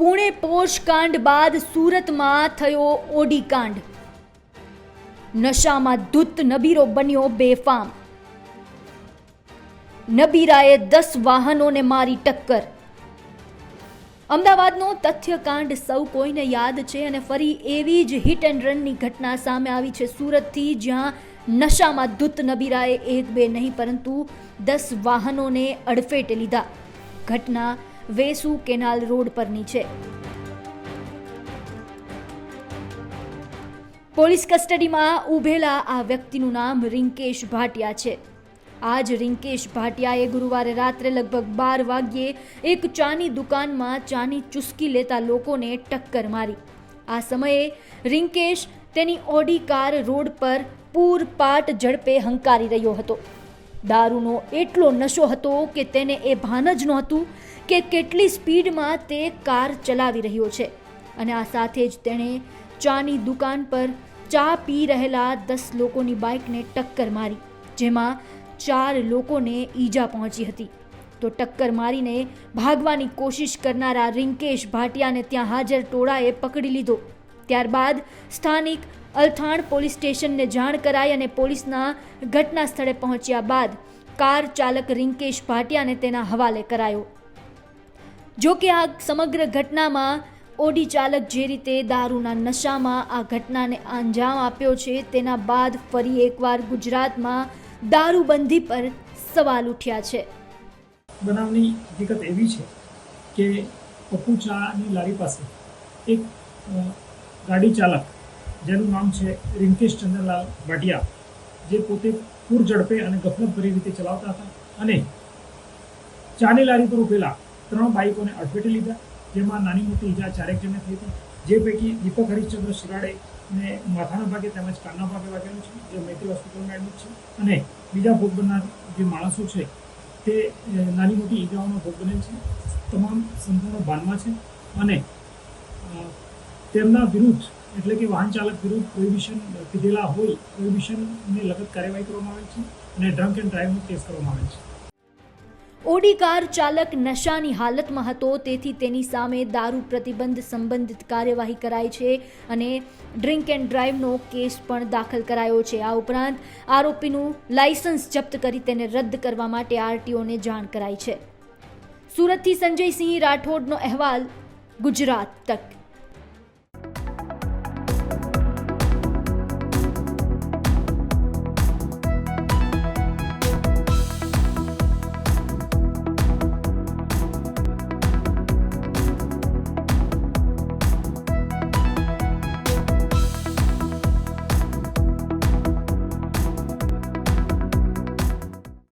પુણે પોષકાંડ બાદ સુરતમાં થયો ઓડી કાંડ નશામાં ધૂત નબીરો બન્યો બેફામ. નબીરાએ દસ વાહનોને મારી ટક્કર. અમદાવાદનો તથ્યકાંડ સૌ કોઈને યાદ છે અને ફરી એવી જ હિટ એન્ડ રનની ઘટના સામે આવી છે સુરતથી, જ્યાં નશામાં ધૂત નબીરાએ એક બે નહીં પરંતુ દસ વાહનોને અડફેટે લીધા. ઘટના વેસુ કેનાલ રોડ પરની છે. પોલીસ કસ્ટડીમાં ઉભેલા આ વ્યક્તિનું નામ રિંકેશ ભાટિયા છે. આજ રિંકેશ ભાટિયાએ ગુરુવારે રાત્રે લગભગ બાર વાગ્યે એક ચાની દુકાનમાં ચાની ચુસ્કી લેતા લોકોને ટક્કર મારી. આ સમયે રિંકેશ તેની ઓડી કાર રોડ પર પૂરપાટ ઝડપે હંકારી રહ્યો હતો. દારૂનો એટલો નશો હતો કે તેને એ ભાન જ નહોતું કે કેટલી સ્પીડમાં તે કાર ચલાવી રહ્યો છે. અને આ સાથે જ તેણે ચાની દુકાન પર ચા પી રહેલા દસ લોકોની બાઇકને ટક્કર મારી, જેમાં ચાર લોકોને ઈજા પહોંચી હતી. તો ટક્કર મારીને ભાગવાની કોશિશ કરનારા રિંકેશ ભાટિયાને ત્યાં હાજર ટોળાએ પકડી લીધો. ત્યારબાદ સ્થાનિક અલથાણ પોલીસ સ્ટેશનને જાણ કરાઈ અને પોલીસના ઘટના સ્થળે પહોંચ્યા બાદ કાર ચાલક રિંકેશ ભાટિયાને તેના હવાલે કરાયો. જો કે આ સમગ્ર ઘટનામાં ઓડી ચાલક જે રીતે દારૂના નશામાં આ ઘટનાને અંજામ આપ્યો છે, તેના બાદ ફરી એકવાર ગુજરાતમાં દારૂબંધી પર સવાલ ઉઠ્યા છે. બનાવની હકીકત એવી છે કે પપ્પુ ચાની લારી પાસે એક ગાડી ચાલક જેનું નામ છે રિંકેશ ચંદ્રલાલ ભાટિયા જે પોતે પૂર ઝડપે અને ગફલતભરી રીતે ચલાવતા હતા અને ચાની લારી પર ઉભેલા ત્રણ બાઇકોને અડફેટે લીધા, જેમાં નાની મોટી ઈજા ચારેક જણને થઈ હતી. જે પૈકી દીપક હરિશ્ચંદ્ર શિરાડે ને માથાના ભાગે તેમજ કાનના ભાગે વાગેલું છે, જે મૈત્રી હોસ્પિટલમાં એડમિટ છે. અને બીજા ભોગ બનનાર જે માણસો છે, તે નાની મોટી ઈજાઓનો ભોગ બનેલ છે. તમામ સંપૂર્ણ ભાનમાં છે અને તેમના વિરુદ્ધ એટલે કે વાહન ચાલક વિરુદ્ધ પ્રોહિબિશન કીધેલા હોય પ્રોહિબિશનને લગત કાર્યવાહી કરવામાં આવે છે અને ડ્રંક એન્ડ ડ્રાઈવનો કેસ કરવામાં આવે છે. ઓડી કાર ચાલક નશાની હાલતમાં હતો, તેથી તેની સામે દારૂ પ્રતિબંધ સંબંધિત કાર્યવાહી કરાઈ છે અને ડ્રિંક એન્ડ ડ્રાઈવનો કેસ પણ દાખલ કરાયો છે. આ ઉપરાંત આરોપીનું લાયસન્સ જપ્ત કરી તેને રદ કરવા માટે આરટીઓને જાણ કરાઈ છે. સુરતથી સંજયસિંહ રાઠોડનો અહેવાલ ગુજરાત તક.